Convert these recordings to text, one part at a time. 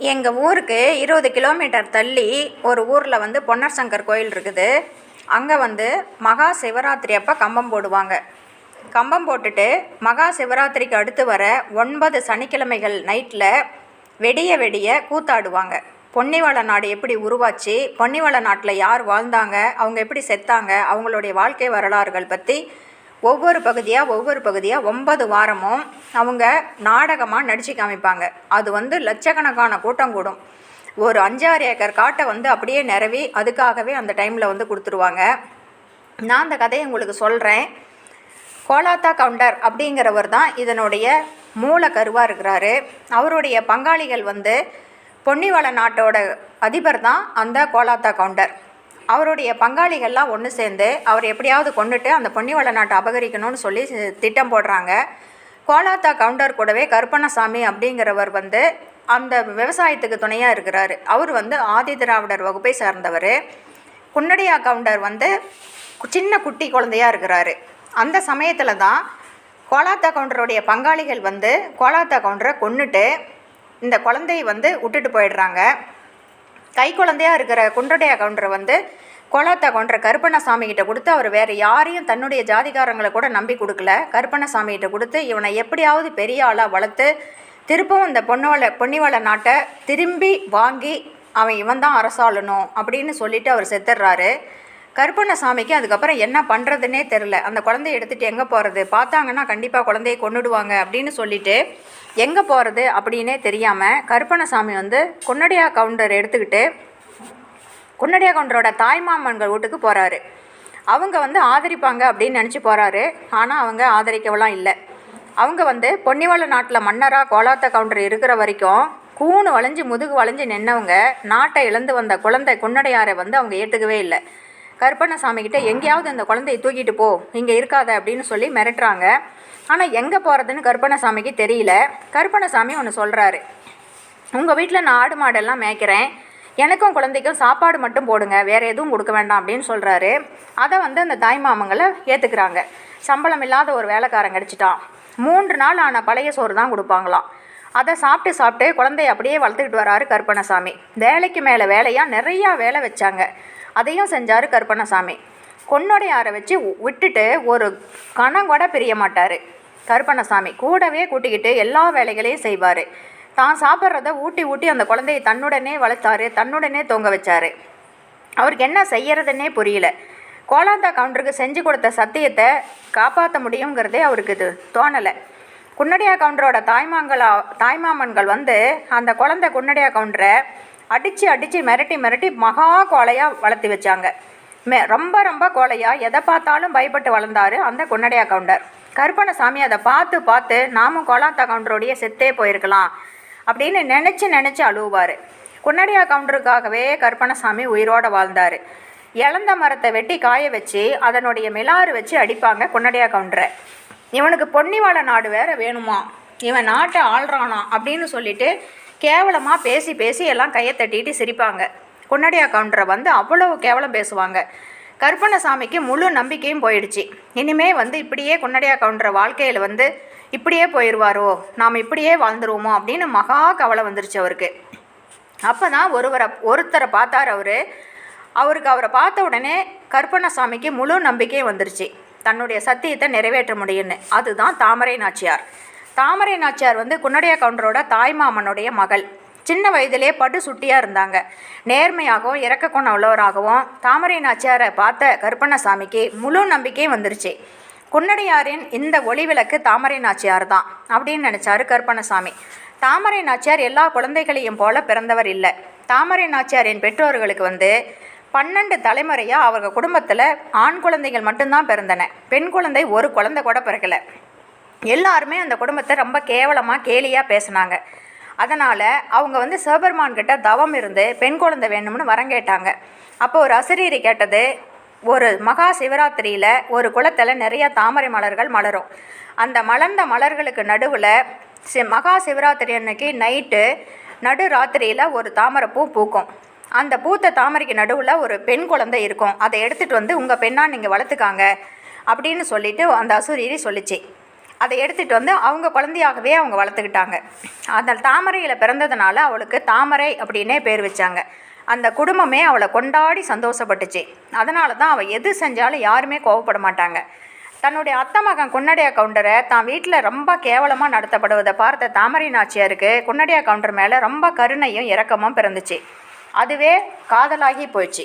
எங்கள் ஊருக்கு இருபது கிலோமீட்டர் தள்ளி ஒரு ஊரில் வந்து பொன்னர் சங்கர் கோயில் இருக்குது. அங்கே வந்து மகா சிவராத்திரி அப்போ கம்பம் போடுவாங்க. கம்பம் போட்டுட்டு மகா சிவராத்திரிக்கு அடுத்து வர ஒன்பது சனிக்கிழமைகள் நைட்டில் வெடிய வெடிய கூத்தாடுவாங்க. பொன்னிவள நாடு எப்படி உருவாச்சு பொன்னிவள நாட்டில் யார் வாழ்ந்தாங்க அவங்க எப்படி செத்தாங்க அவங்களுடைய வாழ்க்கை வரலாறுகள் பற்றி ஒவ்வொரு பகுதியாக ஒவ்வொரு பகுதியாக ஒன்பது வாரமும் அவங்க நாடகமாக நடித்து காமிப்பாங்க. அது வந்து லட்சக்கணக்கான கூட்டம் கூடும். ஒரு அஞ்சாறு ஏக்கர் காட்டை வந்து அப்படியே நிறவி அதுக்காகவே அந்த டைமில் வந்து கொடுத்துருவாங்க. நான் அந்த கதையை உங்களுக்கு சொல்கிறேன் கோலாத்தா கவுண்டர் அப்படிங்கிறவர் தான் இதனுடைய மூல கருவாக இருக்கிறாரு. அவருடைய பங்காளிகள் வந்து பொன்னிவள நாட்டோட அதிபர் தான் அந்த கோலாத்தா கவுண்டர். அவருடைய பங்காளிகள்லாம் ஒன்று சேர்ந்து அவர் எப்படியாவது கொண்டுட்டு அந்த பொன்னிவள நாட்டை அபகரிக்கணும்னு சொல்லி திட்டம் போடுறாங்க. கோலாத்தா கவுண்டர் கூடவே கருப்பண்ணசாமி அப்படிங்கிறவர் வந்து அந்த விவசாயத்துக்கு துணையாக இருக்கிறார். அவர் வந்து ஆதி திராவிடர் வகுப்பை சார்ந்தவர். குன்னடியா கவுண்டர் வந்து கு- சின்ன குட்டி குழந்தையாக இருக்கிறாரு. அந்த சமயத்தில் தான் கோலாத்தா கவுண்டருடைய பங்காளிகள் வந்து கோலாத்தா கவுண்டரை கொன்னுட்டு இந்த குழந்தையை வந்து விட்டுட்டு போயிடுறாங்க. கை இருக்கிற குன்றடைய கவுண்டரை வந்து குலத்தை கொன்ற கருப்பண்ணசாமி கிட்ட கொடுத்து அவர் வேறு யாரையும் தன்னுடைய ஜாதிகாரங்களை கூட நம்பி கொடுக்கல. கருப்பண்ணசாமி கிட்ட கொடுத்து இவனை எப்படியாவது பெரிய ஆளாக வளர்த்து திருப்பவும் இந்த பொன்னுவள பொன்னிவள நாட்டை திரும்பி வாங்கி அவன் இவன் தான் அரசாளணும் அப்படின்னு சொல்லிட்டு அவர் செத்துடுறாரு. கருப்பண்ணசாமிக்கு அதுக்கப்புறம் என்ன பண்ணுறதுனே தெரில அந்த குழந்தைய எடுத்துகிட்டு எங்கே போகிறது பார்த்தாங்கன்னா கண்டிப்பாக குழந்தைய கொண்டுடுவாங்க அப்படின்னு சொல்லிட்டு எங்கே போகிறது அப்படின்னே தெரியாமல் கருப்பண்ணசாமி வந்து கொன்னடியா கவுண்டர் எடுத்துக்கிட்டு குன்னடியா கவுண்டரோட தாய்மாமன்கள் வீட்டுக்கு போகிறாரு அவங்க வந்து ஆதரிப்பாங்க அப்படின்னு நினச்சி போகிறாரு ஆனால் அவங்க ஆதரிக்கவெல்லாம் இல்லை. அவங்க வந்து பொன்னிவள நாட்டில் மன்னராக கோலாத்த கவுண்டர் இருக்கிற வரைக்கும் கூணு வளைஞ்சு முதுகு வளைஞ்சு நின்னவங்க நாட்டை இழந்து வந்த குழந்தை குன்னடையாரை வந்து அவங்க ஏற்றுக்கவே இல்லை. கருப்பண்ணசாமி கிட்ட எங்கேயாவது அந்த குழந்தையை தூக்கிட்டு போ இங்கே இருக்காத அப்படின்னு சொல்லி மிரட்டுறாங்க. ஆனால் எங்கே போகிறதுன்னு கருப்பண்ணசாமிக்கு தெரியல. கருப்பண்ணசாமி ஒன்று சொல்கிறாரு உங்கள் வீட்டில் நான் ஆடு மாடெல்லாம் மேய்க்கிறேன். எனக்கும் குழந்தைக்கும் சாப்பாடு மட்டும் போடுங்க. வேறு எதுவும் கொடுக்க வேண்டாம் அப்படின்னு சொல்கிறாரு அதை வந்து அந்த தாய் மாமங்களை ஏற்றுக்கிறாங்க சம்பளம் இல்லாத ஒரு வேலைக்காரன் கிடச்சிட்டான். மூன்று நாள் ஆன பழைய சோறு தான் கொடுப்பாங்களாம். அதை சாப்பிட்டு சாப்பிட்டு குழந்தைய அப்படியே வளர்த்துக்கிட்டு வராரு கருப்பணசாமி வேலைக்கு மேலே வேலையாக நிறையா வேலை வச்சாங்க. அதையும் செஞ்சார் கருப்பண்ணசாமி. கொன்னோடையாரை வச்சு விட்டுட்டு ஒரு கணம் கூட பிரிய மாட்டார். கருப்பண்ணசாமி கூடவே கூட்டிக்கிட்டு எல்லா வேலைகளையும் செய்வார். தான் சாப்பிட்றத ஊட்டி ஊட்டி அந்த குழந்தையை தன்னுடனே வளர்த்தாரு தன்னுடனே தொங்க வச்சார். அவருக்கு என்ன செய்யறதுன்னே புரியல. கோலாந்தா கவுண்டருக்கு செஞ்சு கொடுத்த சத்தியத்தை காப்பாற்ற முடியுங்கிறதே அவருக்கு இது தோணலை. குன்னடியா கவுண்டரோட தாய்மாங்களா தாய்மாமன்கள் வந்து அந்த குழந்தை குன்னடியா கவுண்டரை அடித்து அடித்து மிரட்டி மிரட்டி மகா கோலையாக வளர்த்து வச்சாங்க. மே ரொம்ப ரொம்ப கோலையாக எதை பார்த்தாலும் பயப்பட்டு வளர்ந்தார் அந்த கொன்னடையா கவுண்டர் கருப்பண்ணசாமி அதை பார்த்து பார்த்து நாமும் கோலாத்தா கவுண்டருடைய செத்தே போயிருக்கலாம் அப்படின்னு நினச்சி நினச்சி அழுவார் கொன்னடியா கவுண்டருக்காகவே கருப்பணசாமி உயிரோடு வாழ்ந்தார். இழந்த மரத்தை வெட்டி காய வச்சு அதனுடைய மிலாறு வச்சு அடிப்பாங்க கொன்னடியா கவுண்டரை இவனுக்கு பொன்னிவாள நாடு வேற வேணுமா? இவன் நாட்டை ஆள்றானா அப்படின்னு சொல்லிட்டு கேவலமாக பேசி பேசி எல்லாம் கையை தட்டிட்டு சிரிப்பாங்க. குன்னடியா கவுண்டரை வந்து அவ்வளவு கேவலம் பேசுவாங்க. கருப்பண்ணசாமிக்கு முழு நம்பிக்கையும் போயிடுச்சு. இனிமே வந்து இப்படியே குன்னடியா கவுண்டர் வாழ்க்கையில் வந்து இப்படியே போயிடுவாரோ நாம் இப்படியே வாழ்ந்துருவோமோ? அப்படின்னு மகா கவலை வந்துருச்சு அவருக்கு. அப்போ தான் ஒருவரை ஒருத்தரை பார்த்தார் அவர். அவருக்கு அவரை பார்த்த உடனே கருப்பண்ணசாமிக்கு முழு நம்பிக்கை வந்துருச்சு. தன்னுடைய சத்தியத்தை நிறைவேற்ற முடியும்னு. அதுதான் தாமரை நாச்சியார். தாமரை நாச்சியார் வந்து குன்னடைய கவுண்டரோட தாய்மாமனுடைய மகள். சின்ன வயதிலே படு சுட்டியாக இருந்தாங்க. நேர்மையாகவும் இறக்க குணம் உள்ளவராகவும் தாமரை நாச்சியாரை பார்த்த கருப்பண்ணசாமிக்கு முழு நம்பிக்கையும் வந்துருச்சு. குன்னடையாரின் இந்த ஒளிவிளக்கு தாமரை நாச்சியார் தான் அப்படின்னு நினச்சாரு கருப்பண்ணசாமி. தாமரை நாச்சியார் எல்லா குழந்தைகளையும் போல பிறந்தவர் இல்லை. தாமரை நாச்சியாரின் பெற்றோர்களுக்கு வந்து பன்னெண்டு தலைமுறையாக அவங்க குடும்பத்தில் ஆண் குழந்தைகள் மட்டும்தான் பிறந்தன. பெண் குழந்தை ஒரு குழந்தை கூட பிறக்கலை. எல்லாருமே அந்த குடும்பத்தை ரொம்ப கேவலமாக கேலியாக பேசுனாங்க. அதனால் அவங்க வந்து சிவபெருமான்கிட்ட தவம் இருந்து பெண் குழந்தை வேணும்னு வரம் கேட்டாங்க. அப்போ ஒரு அசரீரி கேட்டது ஒரு மகா சிவராத்திரியில் ஒரு குளத்தில் நிறைய தாமரை மலர்கள் மலரும். அந்த மலர்ந்த மலர்களுக்கு நடுவில் சி மகா சிவராத்திரி அன்னைக்கு நைட்டு நடு ராத்திரியில் ஒரு தாமரைப்பூ பூக்கும். அந்த பூத்த தாமரைக்கு நடுவில் ஒரு பெண் குழந்தை இருக்கும். அதை எடுத்துகிட்டு வந்து உங்கள் பெண்ணாக நீங்கள் வளர்த்துக்காங்க. அப்படின்னு சொல்லிட்டு அந்த அசுரீரி சொல்லிச்சு. அதை எடுத்துகிட்டு வந்து அவங்க குழந்தையாகவே அவங்க வளர்த்துக்கிட்டாங்க. அந்த தாமரையில் பிறந்ததுனால அவளுக்கு தாமரை அப்படின்னே பேர் வச்சாங்க. அந்த குடும்பமே அவளை கொண்டாடி சந்தோஷப்பட்டுச்சு. அதனால தான் அவள் எது செஞ்சாலும் யாருமே கோவப்பட மாட்டாங்க. தன்னுடைய அத்தை மகன் குன்னடியா கவுண்டரை தான் வீட்டில் ரொம்ப கேவலமாக நடத்தப்படுவதை பார்த்த தாமரை நாச்சியாருக்கு குன்னடியா கவுண்டர் மேலே ரொம்ப கருணையும் இரக்கமும் பிறந்துச்சு. அதுவே காதலாகி போயிடுச்சு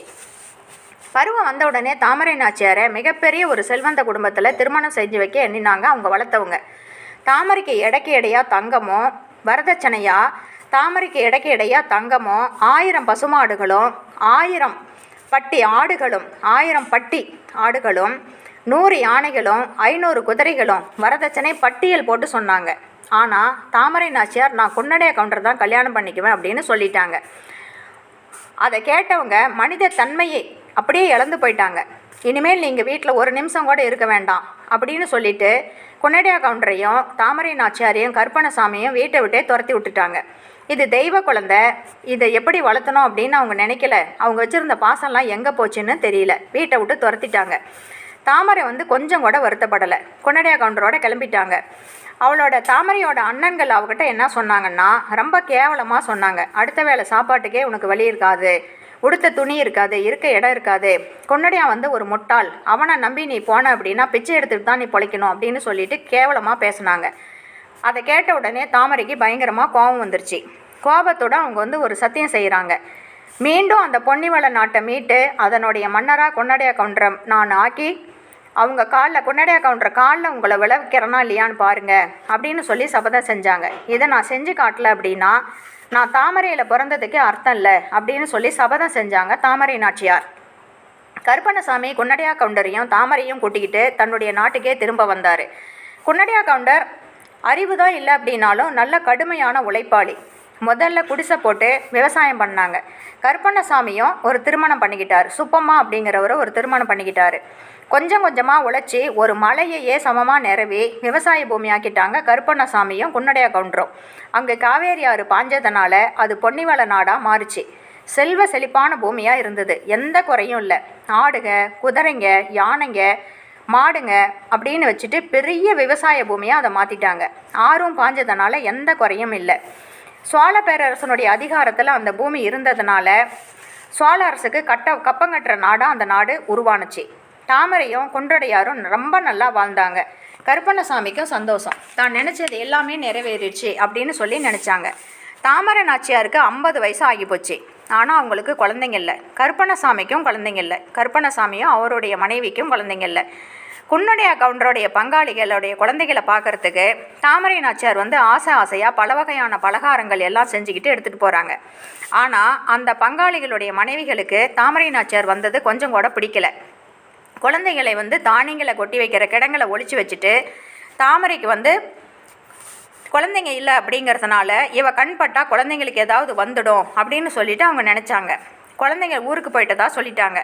பருவம் வந்த உடனே தாமரை நாச்சியாரை மிகப்பெரிய ஒரு செல்வந்த குடும்பத்தில் திருமணம் செஞ்சு வைக்க எண்ணினாங்க அவங்க வளர்த்தவங்க. தாமரைக்கு எடைக்கு இடையாக தங்கமும் வரதட்சணையா? தாமரைக்கு எடைக்கு எடையா தங்கமும் ஆயிரம் பசுமாடுகளும் ஆயிரம் பட்டி ஆடுகளும் ஆயிரம் பட்டி ஆடுகளும் நூறு யானைகளும் ஐநூறு குதிரைகளும் வரதட்சணை பட்டியல் போட்டு சொன்னாங்க. ஆனால் தாமரை நாச்சியார் நான் கொன்னடைய கவுண்டர் தான் கல்யாணம் பண்ணிக்குவேன் அப்படின்னு சொல்லிட்டாங்க. அதை கேட்டவங்க மனித தன்மையை அப்படியே இழந்து போயிட்டாங்க. இனிமேல் நீங்கள் வீட்டில் ஒரு நிமிஷம் கூட இருக்க வேண்டாம் அப்படின்னு சொல்லிட்டு கொன்னடியா கவுண்டரையும் தாமரை நாச்சியாரையும் கற்பனசாமியும் வீட்டை விட்டே துரத்தி விட்டுட்டாங்க. இது தெய்வ குழந்தை இதை எப்படி வளர்த்தணும் அப்படின்னு அவங்க நினைக்கல. அவங்க வச்சுருந்த பாசம்லாம் எங்கே போச்சுன்னு தெரியல. வீட்டை விட்டு துரத்திட்டாங்க. தாமரை வந்து கொஞ்சம் கூட வருத்தப்படலை. கொன்னடியா கவுண்டரோட கிளம்பிட்டாங்க. அவளோட தாமரையோட அண்ணன்கள் அவகிட்ட என்ன சொன்னாங்கன்னா ரொம்ப கேவலமாக சொன்னாங்க. அடுத்த வேளை சாப்பாட்டுக்கே உனக்கு வழி இருக்காது. உடுத்த துணி இருக்காது இருக்க இடம் இருக்காது. கொன்னடியாக வந்து ஒரு முட்டாள். அவனை நம்பி நீ போன அப்படின்னா பிச்சை எடுத்துட்டு தான் நீ பொழைக்கணும் அப்படின்னு சொல்லிட்டு கேவலமாக பேசினாங்க. அதை கேட்ட உடனே தாமரைக்கு பயங்கரமாக கோபம் வந்துருச்சு. கோபத்தோட அவங்க வந்து ஒரு சத்தியம் செய்கிறாங்க மீண்டும் அந்த பொன்னிவள நாட்டை மீட்டு அதனுடைய மன்னராக கொன்னடையா கவுண்டரை நான் ஆக்கி அவங்க காலில் கொன்னடையா கவுண்டரை காலில் உங்களை விளைவிக்கிறனா இல்லையான்னு பாருங்கள் அப்படின்னு சொல்லி சபதம் செஞ்சாங்க. இதை நான் செஞ்சு காட்டல அப்படின்னா நான் தாமரையில் பிறந்ததுக்கே அர்த்தம் இல்லை அப்படின்னு சொல்லி சபதம் செஞ்சாங்க தாமரை நாச்சியார். கருப்பண்ணசாமி குன்னடியா கவுண்டரையும் தாமரையும் கூட்டிக்கிட்டு தன்னுடைய நாட்டுக்கே திரும்ப வந்தார். குன்னடியா கவுண்டர் அறிவு தான் இல்லை அப்படின்னாலும் நல்ல கடுமையான உழைப்பாளி. முதல்ல குடிசை போட்டு விவசாயம் பண்ணாங்க. கருப்பண்ணசாமியும் ஒரு திருமணம் பண்ணிக்கிட்டார். சுப்பம்மா அப்படிங்கிறவரை ஒரு திருமணம் பண்ணிக்கிட்டார். கொஞ்சம் கொஞ்சமாக உழைச்சி ஒரு மலையையே சமமாக நிறவி விவசாய பூமியாக்கிட்டாங்க கருப்பண்ணசாமியும் குன்னடையா கவுண்டரும். அங்கே காவேரி ஆறு பாஞ்சதுனால அது பொன்னிவள நாடாக மாறுச்சு. செல்வ செழிப்பான பூமியாக இருந்தது. எந்த குறையும் இல்லை. ஆடுங்க குதிரைங்க யானைங்க மாடுங்க அப்படின்னு வச்சுட்டு பெரிய விவசாய பூமியாக அதை மாற்றிட்டாங்க ஆறும் பாஞ்சதுனால எந்த குறையும் இல்லை. சோழ பேரரசனுடைய அதிகாரத்தில் அந்த பூமி இருந்ததுனால சோழ அரசுக்கு கட்ட கப்பங்கட்டுற நாடாக அந்த நாடு உருவானுச்சு. தாமரையும் குன்றடையாரும் ரொம்ப நல்லா வாழ்ந்தாங்க. கருப்பண்ணசாமிக்கும் சந்தோஷம். தான் நினச்சது எல்லாமே நிறைவேறிடுச்சு அப்படின்னு சொல்லி நினச்சாங்க. தாமரை நாச்சியாருக்கு ஐம்பது வயசு ஆகி போச்சு ஆனால் அவங்களுக்கு குழந்தைங்க இல்லை. கருப்பண்ணசாமிக்கும் குழந்தைங்க இல்லை. கருப்பண்ணசாமியும் அவருடைய மனைவிக்கும் குழந்தைங்க இல்லை. குன்னுடைய கவுண்டருடைய பங்காளிகளுடைய குழந்தைகளை பார்க்கறதுக்கு தாமரை நாச்சியார் வந்து ஆசை ஆசையாக பல வகையான பலகாரங்கள் எல்லாம் செஞ்சுக்கிட்டு எடுத்துகிட்டு போகிறாங்க ஆனால் அந்த பங்காளிகளுடைய மனைவிகளுக்கு தாமரை நாச்சியார் வந்தது கொஞ்சம் கூட பிடிக்கல. குழந்தைகளை வந்து தானியங்களை கொட்டி வைக்கிற கிடங்களை ஒழிச்சு வச்சுட்டு தாமரைக்கு வந்து குழந்தைங்க இல்லை அப்படிங்கிறதுனால இவ கண்பட்டா குழந்தைங்களுக்கு ஏதாவது வந்துடும் அப்படின்னு சொல்லிட்டு அவங்க நினச்சாங்க. குழந்தைங்க ஊருக்கு போயிட்டதா சொல்லிட்டாங்க.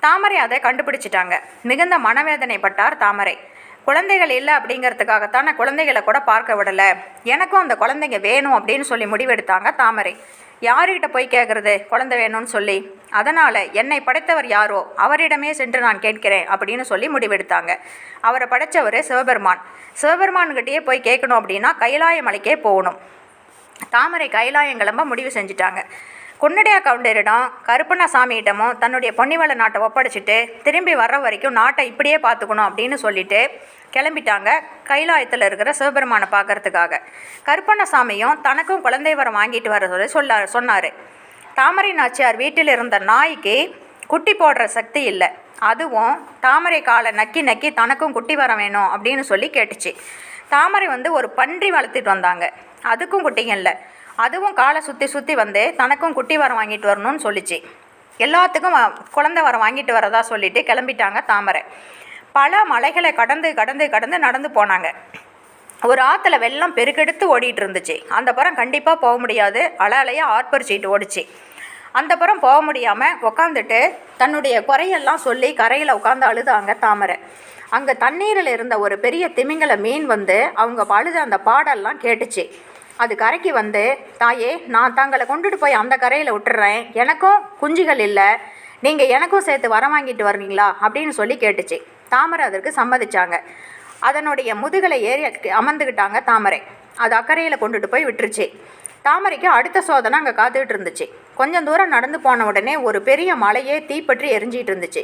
தாமரை அதை கண்டுபிடிச்சிட்டாங்க. மிகுந்த மனவேதனைப்பட்டார் தாமரை. குழந்தைகள் இல்லை அப்படிங்கிறதுக்காகத்தான் குழந்தைகளை கூட பார்க்க விடலை. எனக்கும் அந்த குழந்தைங்க வேணும் அப்படின்னு சொல்லி முடிவெடுத்தாங்க தாமரை. யாருக்கிட்ட போய் கேட்குறது குழந்தை வேணும்னு சொல்லி. அதனால் என்னை படைத்தவர் யாரோ? அவரிடமே சென்று நான் கேட்கிறேன் அப்படின்னு சொல்லி முடிவெடுத்தாங்க. அவரை படைத்தவர் சிவபெருமான். சிவபெருமான்கிட்டயே போய் கேட்கணும் அப்படின்னா கைலாய மலைக்கே போகணும். தாமரை கைலாயம் கிளம்ப முடிவு செஞ்சுட்டாங்க. குன்னடியா கவுண்டரிடம் கருப்பண்ணசாமியிடமும் தன்னுடைய பொன்னிவள நாட்டை ஒப்படைச்சிட்டு திரும்பி வர்ற வரைக்கும் நாட்டை இப்படியே பார்த்துக்கணும் அப்படின்னு சொல்லிட்டு கிளம்பிட்டாங்க கைலாயத்தில் இருக்கிற சிவபெருமானை பார்க்கறதுக்காக. கருப்பண்ணசாமியும் தனக்கும் குழந்தை வரம் வாங்கிட்டு வர சொல்லி சொல்ல சொன்னார். தாமரை நாச்சியார் வீட்டில் இருந்த நாய்க்கு குட்டி போடுற சக்தி இல்லை. அதுவும் தாமரை காலை நக்கி நக்கி தனக்கும் குட்டி வர வேணும் அப்படின்னு சொல்லி கேட்டுச்சு. தாமரை வந்து ஒரு பன்றி வளர்த்துட்டு வந்தாங்க. அதுக்கும் குட்டிங்க இல்லை. அதுவும் காலை சுற்றி சுற்றி வந்து தனக்கும் குட்டி வரம் வாங்கிட்டு வரணும்னு சொல்லிச்சு. எல்லாத்துக்கும் வ- குழந்தை வரம் வாங்கிட்டு வரதா சொல்லிட்டு கிளம்பிட்டாங்க தாமரை. பல மலைகளை கடந்து கடந்து கடந்து நடந்து போனாங்க. ஒரு ஆற்றுல வெள்ளம் பெருக்கெடுத்து ஓடிட்டு இருந்துச்சு. அந்த புறம் கண்டிப்பாக போக முடியாது. அலை அலையாக ஆர்ப்பரிச்சிட்டு ஓடிச்சு. அந்த புறம் போக முடியாமல் உக்காந்துட்டு தன்னுடைய குறையெல்லாம் சொல்லி கரையில் உட்காந்து அழுதாங்க தாமரை. அங்கே தண்ணீரில் இருந்த ஒரு பெரிய திமிங்கல மீன் வந்து அவங்க அழுத அந்த பாடெல்லாம் கேட்டுச்சு. அது கரைக்கு வந்து தாயே நான் தங்களை கொண்டுட்டு போய் அந்த கரையில் விட்டுறேன். எனக்கும் குஞ்சுகள் இல்லை. நீங்கள் எனக்கும் சேர்த்து வர வாங்கிட்டு வருவீங்களா? அப்படின்னு சொல்லி கேட்டுச்சு. தாமரை அதற்கு சம்மதிச்சாங்க. அதனுடைய முதுகலை ஏறி அமர்ந்துக்கிட்டாங்க தாமரை. அது அக்கறையில் கொண்டுட்டு போய் விட்டுருச்சு. தாமரைக்கு அடுத்த சோதனை அங்கே காத்துக்கிட்டு இருந்துச்சு. கொஞ்சம் தூரம் நடந்து போன உடனே ஒரு பெரிய மலையே தீப்பற்றி எரிஞ்சிட்டு இருந்துச்சு.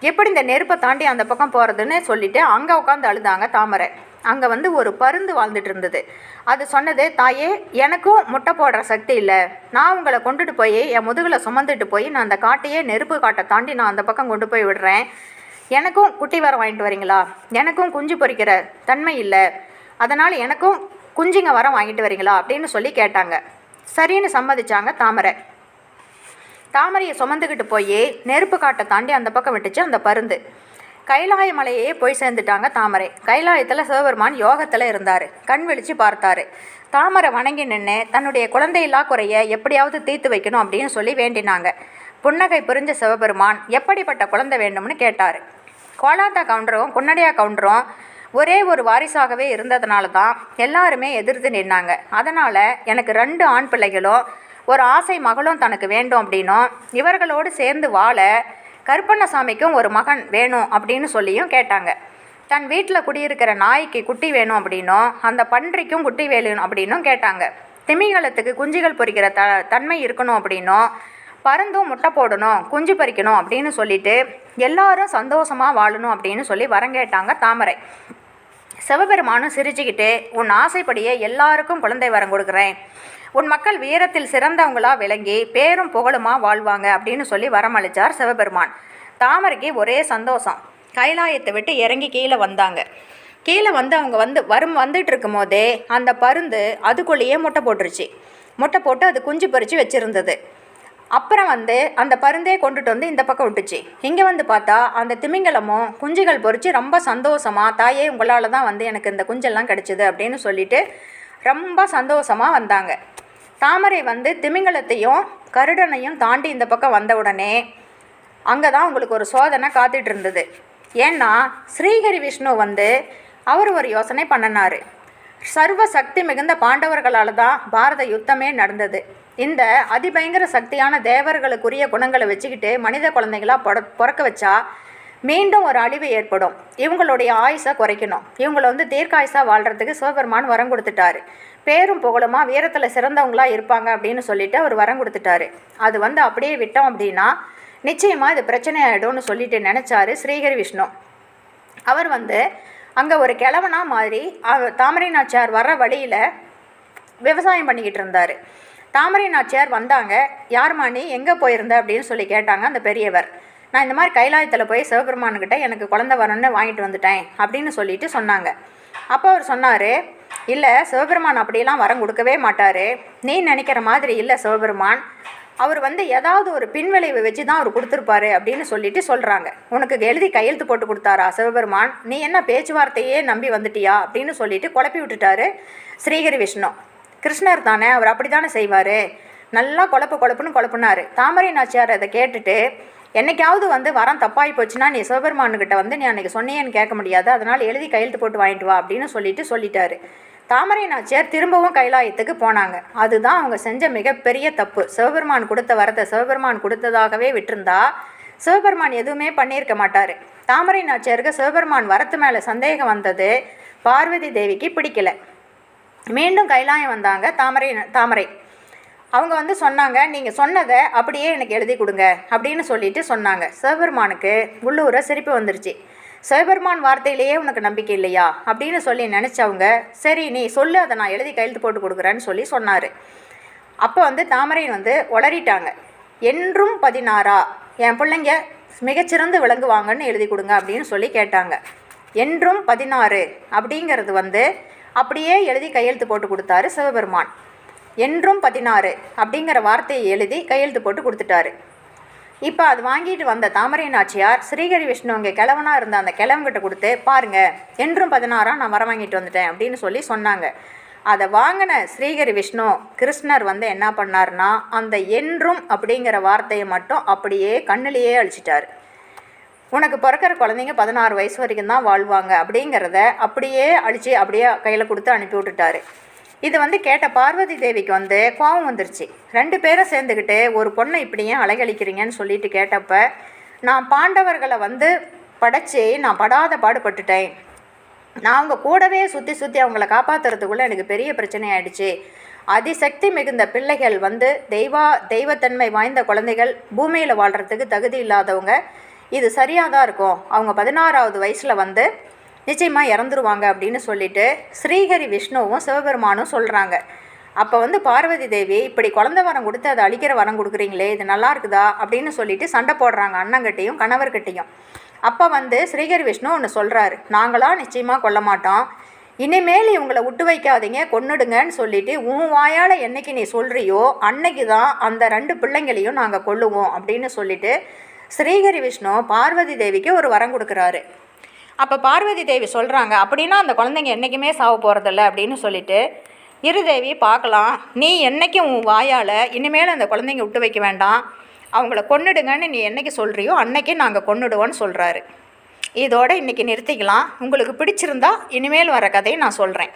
எப்படி இந்த நெருப்பை தாண்டி அந்த பக்கம் போகிறதுன்னு சொல்லிவிட்டு அங்கே உட்காந்து அழுதாங்க தாமரை. அங்கே வந்து ஒரு பருந்து வாழ்ந்துட்டு இருந்தது. அது சொன்னது தாயே எனக்கும் முட்டை போடுற சக்தி இல்லை. நான் உங்களை கொண்டுட்டு போய் என் முதுகில் சுமந்துட்டு போய் நான் அந்த காட்டையே நெருப்பு காட்டை தாண்டி நான் அந்த பக்கம் கொண்டு போய் விடுறேன். எனக்கும் குட்டி வர வாங்கிட்டு வரீங்களா? எனக்கும் குஞ்சு பொரிக்கிற தன்மை இல்லை. அதனால் எனக்கும் குஞ்சுங்க வர வாங்கிட்டு வரீங்களா? அப்படின்னு சொல்லி கேட்டாங்க. சரின்னு சம்மதிச்சாங்க தாமரை. தாமரையை சுமந்துக்கிட்டு போய் நெருப்பு காட்டை தாண்டி அந்த பக்கம் விட்டுச்சு அந்த பருந்து. கைலாய மலையே போய் சேர்ந்துட்டாங்க தாமரை. கைலாயத்தில் சிவபெருமான் யோகத்தில் இருந்தார். கண் விழித்து பார்த்தாரு. தாமரை வணங்கி நின்று தன்னுடைய குழந்தையில்லா குறைய எப்படியாவது தீர்த்து வைக்கணும் அப்படின்னு சொல்லி வேண்டினாங்க. புன்னகை புரிஞ்ச சிவபெருமான் எப்படிப்பட்ட குழந்தை வேண்டும்னு கேட்டார். கோலாத்தா கவுண்டரும் குன்னடியா கவுண்டரும் ஒரே ஒரு வாரிசாகவே இருந்ததுனால தான் எல்லாருமே எதிர்த்து நின்னாங்க. அதனால் எனக்கு ரெண்டு ஆண் பிள்ளைகளும் ஒரு ஆசை மகளும் தனக்கு வேண்டும் அப்படின்னும். இவர்களோடு சேர்ந்து வாழ கருப்பண்ணசாமிக்கும் ஒரு மகன் வேணும் அப்படின்னு சொல்லியும் கேட்டாங்க. தன் வீட்டில் குடியிருக்கிற நாய்க்கு குட்டி வேணும் அப்படின்னும் அந்த பன்றிக்கும் குட்டி வேணும் அப்படின்னும் கேட்டாங்க. திமிங்கலத்துக்கு குஞ்சுகள் பொறிக்கிற த தன்மை இருக்கணும் அப்படின்னும் பருந்தும் முட்டை போடணும் குஞ்சு பறிக்கணும் அப்படின்னு சொல்லிட்டு எல்லாரும் சந்தோஷமாக வாழணும் அப்படின்னு சொல்லி வரம் கேட்டாங்க தாமரை. சிவபெருமானும் சிரிச்சுக்கிட்டு உன் ஆசைப்படியே எல்லாருக்கும் குழந்தை வரம் கொடுக்குறேன். உன் மக்கள் வீரத்தில் சிறந்தவங்களா விளங்கி பேரும் புகழுமா வாழ்வாங்க அப்படின்னு சொல்லி வரமளிச்சார் சிவபெருமான். தாமரைக்கு ஒரே சந்தோஷம். கைலாயத்தை விட்டு இறங்கி கீழே வந்தாங்க. கீழே வந்து அவங்க வந்து வரும் வந்துட்டு இருக்கும் போதே அந்த பருந்து அதுக்குள்ளேயே முட்டை போட்டுருச்சு. முட்டை போட்டு அது குஞ்சு பறித்து வச்சுருந்தது. அப்புறம் வந்து அந்த பருந்தே கொண்டுட்டு வந்து இந்த பக்கம் விட்டுச்சு. இங்கே வந்து பார்த்தா அந்த திமிங்கலமும் குஞ்சுகள் பொறிச்சு ரொம்ப சந்தோஷமாக தாயே உங்களால் தான் வந்து எனக்கு இந்த குஞ்செல்லாம் கிடச்சிது அப்படின்னு சொல்லிட்டு ரொம்ப சந்தோஷமாக வந்தாங்க. தாமரை வந்து திமிங்கலத்தையும் கருடனையும் தாண்டி இந்த பக்கம் வந்த உடனே அங்கே தான் உங்களுக்கு ஒரு சோதனை காத்துட்டு இருந்தது. ஏன்னா ஸ்ரீஹரி விஷ்ணு வந்து அவர் ஒரு யோசனை பண்ணினார். சர்வ சக்தி மிகுந்த பாண்டவர்களால் தான் பாரத யுத்தமே நடந்தது. இந்த அதிபயங்கர சக்தியான தேவர்களுக்குரிய குணங்களை வச்சுக்கிட்டு மனித குழந்தைங்களா பொட பிறக்க வச்சா மீண்டும் ஒரு அழிவு ஏற்படும். இவங்களுடைய ஆயுசை குறைக்கணும். இவங்களை வந்து தீர்க்காயுசாக வாழ்கிறதுக்கு சிவபெருமான் வரம் கொடுத்துட்டாரு. பேரும் புகழுமா வீரத்தில் சிறந்தவங்களா இருப்பாங்க அப்படின்னு சொல்லிட்டு அவர் வரம் கொடுத்துட்டாரு. அது வந்து அப்படியே விட்டோம் அப்படின்னா நிச்சயமாக இது பிரச்சனை ஆகிடும்னு சொல்லிட்டு நினச்சாரு ஸ்ரீஹரி விஷ்ணு. அவர் வந்து அங்கே ஒரு கிழவனா மாதிரி தாமரை நாச்சியார் வர்ற வழியில் விவசாயம் பண்ணிக்கிட்டு இருந்தார். தாமரை நாச்சியார் வந்தாங்க. யார்மா நீ? எங்கே போயிருந்த? அப்படின்னு சொல்லி கேட்டாங்க அந்த பெரியவர். நான் இந்த மாதிரி கைலாயத்தில் போய் சிவபெருமானுக்கிட்ட எனக்கு குழந்தை வரணும்னு வாங்கிட்டு வந்துட்டேன் அப்படின்னு சொல்லிட்டு சொன்னாங்க. அப்போ அவர் சொன்னார் இல்லை சிவபெருமான் அப்படிலாம் வரம் கொடுக்கவே மாட்டார். நீ நினைக்கிற மாதிரி இல்லை சிவபெருமான். அவர் வந்து ஏதாவது ஒரு பின்விளைவை வச்சு தான் அவர் கொடுத்துருப்பாரு அப்படின்னு சொல்லிட்டு சொல்கிறாங்க உனக்கு எழுதி கையெழுத்து போட்டு கொடுத்தாரா சிவபெருமான்? நீ என்ன பேச்சுவார்த்தையே நம்பி வந்துட்டியா? அப்படின்னு சொல்லிட்டு குழப்பி விட்டுட்டாரு ஸ்ரீஹரி விஷ்ணு. கிருஷ்ணர் தானே அவர் அப்படி தானே செய்வார்? நல்லா குழப்பு குழப்புன்னு குழப்புனாரு. தாமரை நாச்சியார் அதை கேட்டுட்டு என்னைக்காவது வந்து வரம் தப்பாகி போச்சுன்னா நீ சிவபெருமானுக்கிட்ட வந்து நீ அன்னைக்கு சொன்னியேன்னு கேட்க முடியாது. அதனால் எழுதி கையெழுத்து போட்டு வாங்கிட்டு வா அப்படின்னு சொல்லிட்டு சொல்லிட்டாரு. தாமரை நாச்சியார் திரும்பவும் கைலாயத்துக்கு போனாங்க. அதுதான் அவங்க செஞ்ச மிகப்பெரிய தப்பு. சிவபெருமான் கொடுத்த வரத்தை சிவபெருமான் கொடுத்ததாகவே விட்டிருந்தா சிவபெருமான் எதுவுமே பண்ணியிருக்க மாட்டார். தாமரை நாச்சியாருக்கு சிவபெருமான் வரத்து மேலே சந்தேகம் வந்தது பார்வதி தேவிக்கு பிடிக்கல. மீண்டும் கைலாயம் வந்தாங்க தாமரை தாமரை. அவங்க வந்து சொன்னாங்க நீங்கள் சொன்னதை அப்படியே எனக்கு எழுதி கொடுங்க அப்படின்னு சொல்லிட்டு சொன்னாங்க. சிவபெருமானுக்கு உள்ளூர சிரிப்பு வந்துருச்சு. சிவபெருமான் வார்த்தையிலேயே உனக்கு நம்பிக்கை இல்லையா? அப்படின்னு சொல்லி நினச்சவங்க சரி நீ சொல்லு அதை நான் எழுதி கையெழுத்து போட்டு கொடுக்குறேன்னு சொல்லி சொன்னார். அப்போ வந்து தாமரை வந்து உளறிட்டாங்க. என்றும் பதினாறா? என் பிள்ளைங்க மிகச்சிறந்து விளங்குவாங்கன்னு எழுதி கொடுங்க அப்படின்னு சொல்லி கேட்டாங்க. என்றும் பதினாறு? அப்படிங்கிறது வந்து அப்படியே எழுதி கையெழுத்து போட்டு கொடுத்தாரு சிவபெருமான். என்றும் பதினாறு அப்படிங்கிற வார்த்தையை எழுதி கையெழுத்து போட்டு கொடுத்துட்டாரு. இப்போ அது வாங்கிட்டு வந்த தாமரை நாச்சியார் ஸ்ரீகரி விஷ்ணு அங்கே இருந்த அந்த கிழவங்கிட்ட கொடுத்து பாருங்க என்றும் பதினாறாக நான் வர வாங்கிட்டு வந்துட்டேன் அப்படின்னு சொல்லி சொன்னாங்க. அதை வாங்கின ஸ்ரீகரி விஷ்ணு கிருஷ்ணர் வந்து என்ன பண்ணாருன்னா அந்த என்றும் அப்படிங்கிற வார்த்தையை மட்டும் அப்படியே கண்ணிலேயே அழிச்சிட்டாரு. உனக்கு பிறக்கிற குழந்தைங்க பதினாறு வயசு வரைக்கும் தான் வாழ்வாங்க அப்படிங்கிறத அப்படியே அழிச்சு அப்படியே கையில் கொடுத்து அனுப்பி விட்டுட்டாரு. இது வந்து கேட்ட பார்வதி தேவிக்கு வந்து கோபம் வந்துருச்சு. ரெண்டு பேரை சேர்ந்துக்கிட்டு ஒரு பொண்ணை இப்படியே அலைகழிக்கிறீங்கன்னு சொல்லிட்டு கேட்டப்ப நான் பாண்டவர்களை வந்து படைச்சி நான் படாத பாடுபட்டுட்டேன். நான் அவங்க கூடவே சுற்றி சுற்றி அவங்கள காப்பாற்றுறதுக்குள்ளே எனக்கு பெரிய பிரச்சனை ஆயிடுச்சு. அதிசக்தி மிகுந்த பிள்ளைகள் வந்து தெய்வா தெய்வத்தன்மை வாய்ந்த குழந்தைகள் பூமியில் வாழ்கிறதுக்கு தகுதி இல்லாதவங்க இது சரியாக தான் இருக்கும். அவங்க பதினாறாவது வயசில் வந்து நிச்சயமாக இறந்துருவாங்க அப்படின்னு சொல்லிட்டு ஸ்ரீஹரி விஷ்ணுவும் சிவபெருமானும் சொல்கிறாங்க அப்போ வந்து பார்வதி தேவி இப்படி குழந்தை வரம் கொடுத்து அதை அழிக்கிற வரம் கொடுக்குறீங்களே இது நல்லா இருக்குதா? அப்படின்னு சொல்லிட்டு சண்டை போடுறாங்க அண்ணங்கிட்டையும் கணவர்கிட்டையும். அப்போ வந்து ஸ்ரீஹரி விஷ்ணு ஒன்று சொல்கிறாரு நாங்களாம் நிச்சயமாக கொல்ல மாட்டோம். இனிமேல் இவங்களை விட்டு வைக்காதீங்க கொன்னுடுங்கன்னு சொல்லிட்டு உன் வாயால் என்னைக்கு நீ சொல்கிறியோ அன்னைக்கு தான் அந்த ரெண்டு பிள்ளைங்களையும் நாங்கள் கொல்லுவோம் அப்படின்னு சொல்லிட்டு ஸ்ரீஹரி விஷ்ணு பார்வதி தேவிக்கு ஒரு வரம் கொடுக்குறாரு. அப்போ பார்வதி தேவி சொல்கிறாங்க அப்படின்னா அந்த குழந்தைங்க என்றைக்குமே சாவ போகிறதில்ல அப்படின்னு சொல்லிட்டு இரு தேவி பார்க்கலாம். நீ என்றைக்கும் உன் வாயால் இனிமேல் அந்த குழந்தைங்க விட்டு வைக்க வேண்டாம். அவங்கள கொன்னுடுங்கன்னு நீ என்றைக்கு சொல்கிறியோ அன்னைக்கே நாங்கள் கொன்னுடுவோன்னு சொல்கிறாரு இதோடு இன்றைக்கி நிறுத்திக்கலாம். உங்களுக்கு பிடிச்சிருந்தா இனிமேல் வர கதையை நான் சொல்கிறேன்